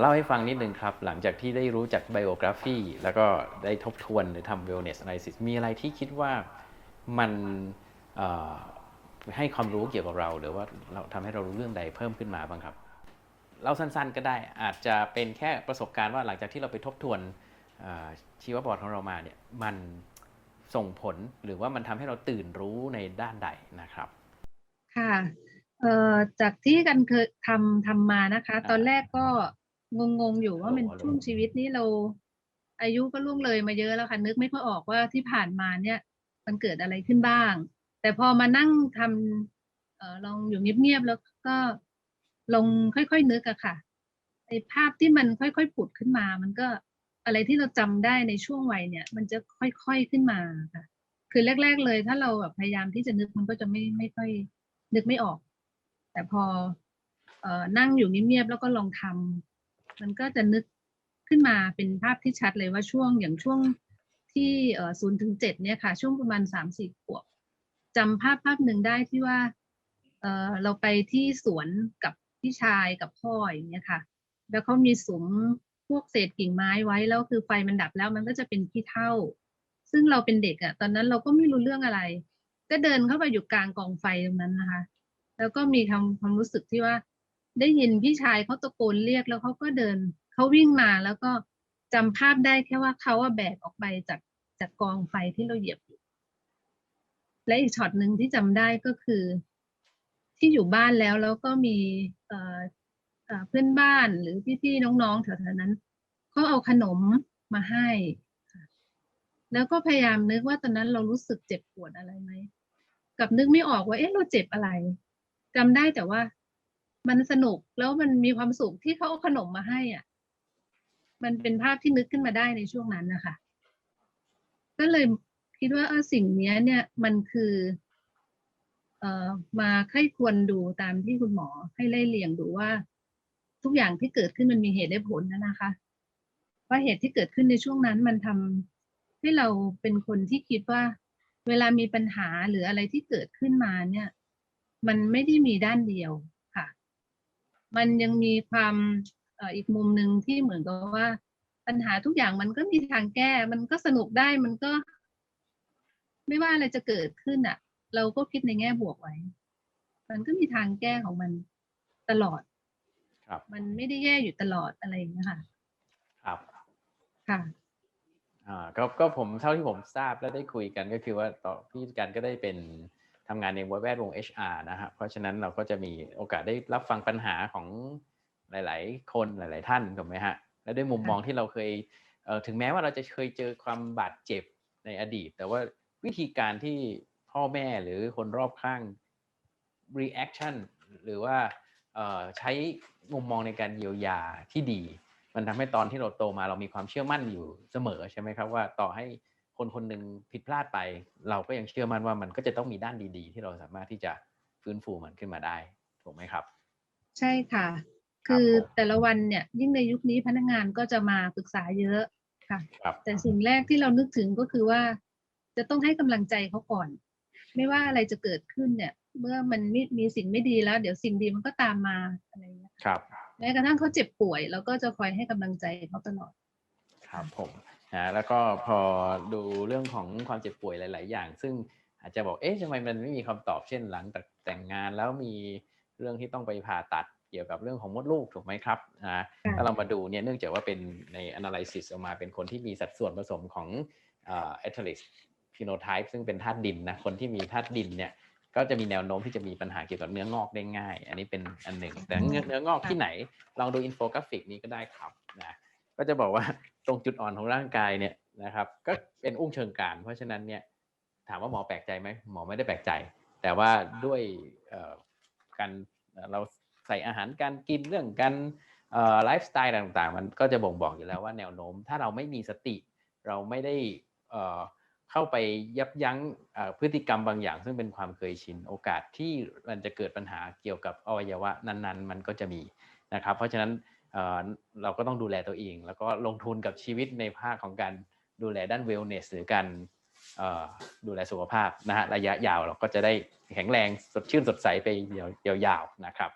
เล่าให้ฟังนิดนึงครับ หลังจากที่ได้รู้จักไบโอกราฟีแล้วก็ได้ทบทวนหรือทำ wellness analysis มีอะไรที่คิดว่ามันให้ความรู้เกี่ยวกับเรา หรือว่าเราทำให้เรารู้เรื่องใดเพิ่มขึ้นมาบ้างครับ เราสั้นๆก็ได้อาจจะเป็นแค่ประสบการณ์ว่าหลังจากที่เราไปทบทวนชีวประวัติของเรามาเนี่ยมันส่งผลหรือว่ามันทำให้เราตื่นรู้ในด้านใดนะครับ ค่ะจากที่กันเคยทำทำมานะคะอ่าตอนแรกก็ งงๆอยู่ว่ามันฮัลโหลช่วงชีวิตนี้เรา อายุก็ล่วงเลยมาเยอะแล้วค่ะนึกไม่ค่อยออกว่าที่ผ่านมาเนี่ย มันเกิดอะไรขึ้นบ้าง แต่พอมานั่งทำเอ่อลองอยู่เงียบๆแล้วก็ลองค่อยๆนึกอะค่ะไอ้ภาพที่มันค่อยๆผุดขึ้นมา มันก็อะไรที่เราจำได้ในช่วงวัยเนี่ย มันจะค่อยๆขึ้นมาค่ะ คือแรก ๆ เลย ถ้าเราแบบพยายามที่จะนึกมันก็จะไม่ไม่ค่อยนึกไม่ออก แต่พอเอ่อนั่งอยู่เงียบๆแล้วก็ลองทำ มันก็จะนึกขึ้นมาเป็นภาพที่ชัดเลยว่าช่วงอย่างช่วงที่ศูนย์ถึงเจ็ดเนี่ยค่ะ ช่วงประมาณสามสี่ขวบจำภาพภาพหนึ่งได้ที่ว่าเเราไปที่สวนกับพี่ชายกับพ่ออย่างเงี้ยค่ะ แล้วเขามีสุมพวกเศษกิ่งไม้ไว้แล้วคือไฟมันดับแล้วมันก็จะเป็นขี้เถ้าซึ่งเราเป็นเด็กอะ่ะตอนนั้นเราก็ไม่รู้เรื่องอะไร ก็เดินเข้าไปอยู่กลางกองไฟตรงนั้นนะคะ แล้วก็มีความความรู้สึกที่ว่า ได้ยินพี่ชายเขาตะโกนเรียกแล้วเขาก็เดินเขาวิ่งมาแล้วก็จำภาพได้แค่ว่าเขาอะแบกออกไปจากจากกองไฟที่เราเหยียบอยู่และอีกช็อตหนึ่งที่จำได้ก็คือ ที่อยู่บ้านแล้วแล้วก็มีเเพื่อนบ้านหรือพี่ๆน้องๆแถวๆนั้นเขาเอาขนมมาให้แล้วก็พยายามนึกว่าตอนนั้นเรารู้สึกเจ็บปวดอะไรไหมกับนึกไม่ออกว่าเอ๊ะเราเจ็บอะไรจำได้แต่ว่า มันสนุกแล้วมันมีความสุขที่เขาเอาขนมมาให้อะ มันเป็นภาพที่นึกขึ้นมาได้ในช่วงนั้นนะคะ ก็เลยคิดว่าเออสิ่งนี้เนี่ยมันคือเอ่อมาใคร่ควรดูตามที่คุณหมอให้ไล่เลียงดูว่า ทุกอย่างที่เกิดขึ้นมันมีเหตุและผลนะนะคะ ว่าเหตุที่เกิดขึ้นในช่วงนั้นมันทำให้เราเป็นคนที่คิดว่า เวลามีปัญหาหรืออะไรที่เกิดขึ้นมาเนี่ย มันไม่ได้มีด้านเดียว มันยังมีความเอ่ออีกมุมหนึ่งที่เหมือนกับว่าปัญหาทุกอย่างมันก็มีทางแก้ มันก็สนุกได้มันก็ ไม่ว่าอะไรจะเกิดขึ้นอะ เราก็คิดในแง่บวกไว้ มันก็มีทางแก้ของมันตลอด ครับ มันไม่ได้แย่อยู่ตลอดอะไรอย่างเงี้ยค่ะ ครับค่ะอ่าก็ก็ผมเท่าที่ผมทราบและได้คุยกันก็คือว่าต่อพี่กันก็ได้เป็น ทำงานในแวดวง HR นะครับเพราะฉะนั้นเราก็จะมีโอกาสได้รับฟังปัญหาของหลาย ๆ คนหลาย ๆ ท่านถูกไหมฮะและด้วยมุมมองที่เราเคยเอ่อถึงแม้ว่าเราจะเคยเจอความบาดเจ็บในอดีต แต่ว่าวิธีการที่พ่อแม่หรือคนรอบข้าง reaction หรือว่าเอ่อใช้มุมมองในการเยียวยาที่ดี มันทำให้ตอนที่เราโตมาเรามีความเชื่อมั่นอยู่เสมอใช่ไหมครับว่าต่อให้ คนคนหนึ่งผิดพลาดไป เราก็ยังเชื่อมั่นว่ามันก็จะต้องมีด้านดี ๆ ที่เราสามารถที่จะฟื้นฟูมันขึ้นมาได้ถูกไหมครับ ใช่ค่ะครับคือผมแต่ละวันเนี่ยยิ่งในยุคนี้พนักงานก็จะมาปรึกษาเยอะค่ะครับแต่สิ่งแรกที่เรานึกถึงก็คือว่า จะต้องให้กำลังใจเขาก่อน ไม่ว่าอะไรจะเกิดขึ้นเนี่ย เมื่อมันมีมีสิ่งไม่ดีแล้ว เดี๋ยวสิ่งดีมันก็ตามมาอะไรอย่างเงี้ยครับแม้กระทั่งเขาเจ็บป่วยเราก็จะคอยให้กำลังใจเขาตลอด ครับผม นะแล้วก็พอดูเรื่องของความเจ็บป่วยหลาย ๆ อย่าง ซึ่งอาจจะบอกเอ๊ะทำไมมันไม่มีคำตอบเช่นหลังจากแต่งงานแล้วมีเรื่องที่ต้องไปผ่าตัดเกี่ยวกับเรื่องของมดลูกถูกไหมครับนะค่ะถ้าเรามาดูเนี่ยเนื่องจากว่าเป็นใน analysis ออกมาเป็นคนที่มีสัดส่วนผสมของเอ่อ ethylene phenotype ซึ่งเป็นธาตุดินนะคนที่มีธาตุดินเนี่ยก็จะมีแนวโน้มที่จะมีปัญหาเกี่ยวกับเนื้องอกได้ง่าย อันนี้เป็นอันหนึ่งแต่เนื้อเนื้องอกที่ไหนลองดูอินโฟกราฟิกนี้ก็ได้ครับนะก็จะบอกว่า ตรงจุดอ่อนของร่างกายเนี่ยนะครับ ก็เป็นอุ้งเชิงกรานเพราะฉะนั้นเนี่ยถามว่าหมอแปลกใจไหมหมอไม่ได้แปลกใจ แต่ว่าด้วยการเราใส่อาหารการกินเรื่องการไลฟ์สไตล์ต่างๆ มันก็จะบ่งบอกอยู่แล้วว่าแนวโน้ม ถ้าเราไม่มีสติ เราไม่ได้เข้าไปยับยั้งพฤติกรรมบางอย่าง ซึ่งเป็นความเคยชินโอกาสที่มันจะเกิดปัญหาเกี่ยวกับอวัยวะนั้น ๆ มันก็จะมีนะครับ เพราะฉะนั้น เราก็ต้องดูแลตัวเอง แล้วก็ลงทุนกับชีวิตในภาคของการดูแลด้านเวลเนสหรือการดูแลสุขภาพนะฮะระยะยาวเราก็จะได้แข็งแรงสดชื่นสดใสไปยาวๆนะครับ